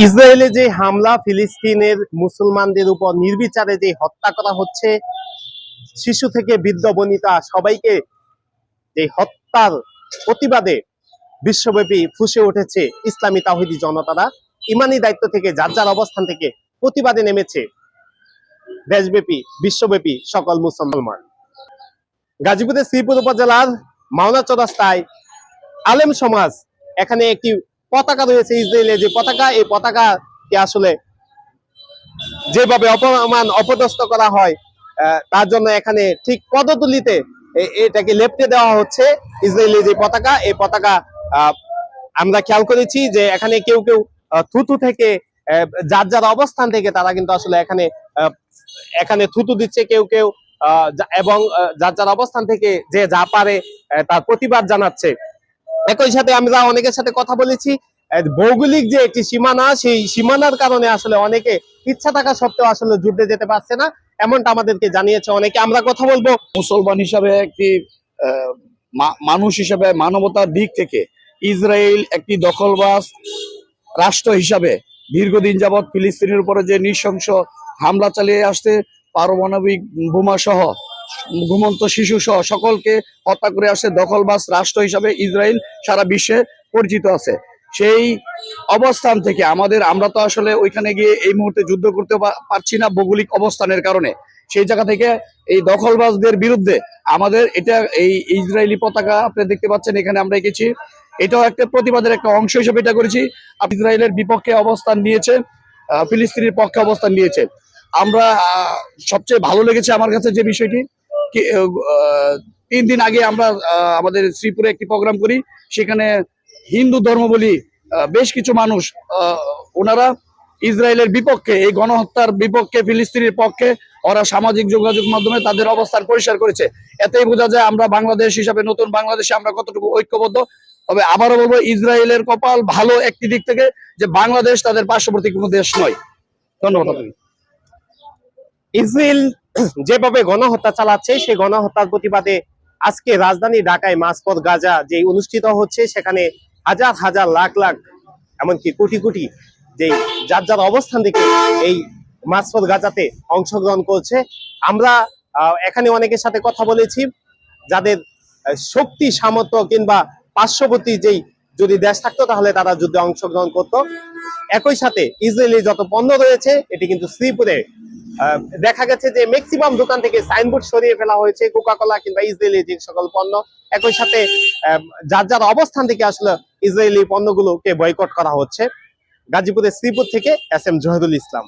ইসরায়েলে যে হামলা, ফিলিস্তিনের মুসলমানদের উপর নির্বিচারে যে হত্যা করা হচ্ছে, শিশু থেকে বৃদ্ধ বনিতা সবাইকে যে হত্যার প্রতিবাদে বিশ্বব্যাপী ফুসে উঠেছে ইসলামী তাহিদি জনতারা। ইমানি দায়িত্ব থেকে যার যার অবস্থান থেকে প্রতিবাদে নেমেছে দেশব্যাপী, বিশ্বব্যাপী সকল মুসলমান। গাজীপুরের শ্রীপুর উপজেলার মাওনা চৌরাস্তায় আলেম সমাজ, এখানে একটি পতাকা রয়েছে ইসরায়েলের যে পতাকা, এই পতাকাকে আসলে যেভাবে অপমান, অপদস্থ করা হয় তার জন্য এখানে ঠিক পদতুলিতে এটাকে লেপটে দেওয়া হচ্ছে ইসরায়েলি যে পতাকা। এই পতাকা আমরা খেয়াল করেছি যে এখানে কেউ কেউ থুতু থেকে যার যার অবস্থান থেকে তারা কিন্তু আসলে এখানে এখানে থুতু দিচ্ছে কেউ কেউ এবং যার যার অবস্থান থেকে যে যা পারে তার প্রতিবাদ জানাচ্ছে। একই সাথে আমরা অনেকের সাথে কথা বলেছি ভৌগোলিক যে একটি সীমানা, সেই সীমানার কারণে আসলে অনেকে ইচ্ছা থাকা সত্ত্বেও আসলে যুদ্ধে যেতে পারছে না, এমনটা আমাদেরকে জানিয়েছে অনেকে। আমরা কথা বলব মুসলমান হিসাবে একটি মানুষ হিসাবে, মানবতার দিক থেকে ইসরায়েল একটি দখলবাস রাষ্ট্র হিসাবে দীর্ঘদিন যাবৎ ফিলিস্তিনের উপরে যে নৃশংস হামলা চালিয়ে আসছে, পারমাণবিক বোমা সহ ঘুমন্ত শিশু সহ সকলকে হত্যা করে আসছে দখলবাজ রাষ্ট্র হিসাবে ইসরায়েল সারা বিশ্বে পরিচিত আছে। সেই অবস্থান থেকে আমাদের, আমরা তো আসলে ওইখানে গিয়ে এই মুহূর্তে যুদ্ধ করতে পারছি না ভৌগোলিক অবস্থানের কারণে। সেই জায়গা থেকে এই দখলবাজদের বিরুদ্ধে আমাদের এটা এই ইসরায়েলি পতাকা আপনি দেখতে পাচ্ছেন, এখানে আমরা এঁকেছি। এটাও একটা প্রতিবাদের একটা অংশ হিসেবে এটা করেছি। ইসরায়েলের বিপক্ষে অবস্থান নিয়েছে ফিলিস্তিনের পক্ষে অবস্থান নিয়েছে। আমরা সবচেয়ে ভালো লেগেছে আমার কাছে যে বিষয়টি তিন দিন আগে আমরা আমাদের শ্রীপুরে একটি প্রোগ্রাম করি। সেখানে হিন্দু ধর্মবলী আহ, বেশ কিছু মানুষ ওনারা ইসরায়েলের বিপক্ষে এই গণহত্যার বিপক্ষে ফিলিস্তিনের পক্ষে ওরা সামাজিক যোগাযোগ মাধ্যমে তাদের অবস্থান পরিষ্কার করেছে। এতেই বোঝা যায় আমরা বাংলাদেশ হিসাবে নতুন বাংলাদেশে আমরা কতটুকু ঐক্যবদ্ধ। তবে আবারও বলব ইসরায়েলের কপাল ভালো একটি দিক থেকে যে বাংলাদেশ তাদের পার্শ্ববর্তী কোনো দেশ নয়। ধন্যবাদ। ইসরায়েল যেভাবে গণহত্যা চালাচ্ছে, সেই গণহত্যার প্রতিবাদে আজকে রাজধানী ঢাকায় মাসপথ গাজা যে অনুষ্ঠিত হচ্ছে, সেখানে হাজার হাজার লাখ লাখ, এমনকি কোটি কোটি যে যার যার অবস্থান থেকে এই মাসপথ গাজাতে অংশগ্রহণ করছে। আমরা এখানে অনেকের সাথে কথা বলেছি, যাদের শক্তি, সামর্থ্য কিংবা পার্শ্ববর্তী যেই যদি দেশ থাকতো, তাহলে তারা যুদ্ধে অংশগ্রহণ করত। একই সাথে ইসরায়েলি যত পণ্য রয়েছে, এটি কিন্তু শ্রীপুরে দেখা গেছে যে ম্যাক্সিমাম দোকান থেকে সাইনবোর্ড সরিয়ে ফেলা হয়েছে কোকা কোলা কিংবা ইসরায়েলি যে সকল পণ্য, একই সাথে যার যার অবস্থান থেকে আসলে ইসরায়েলি পণ্যগুলোকে বয়কট করা হচ্ছে। গাজীপুরের শ্রীপুর থেকে এস এম জহেদুল ইসলাম।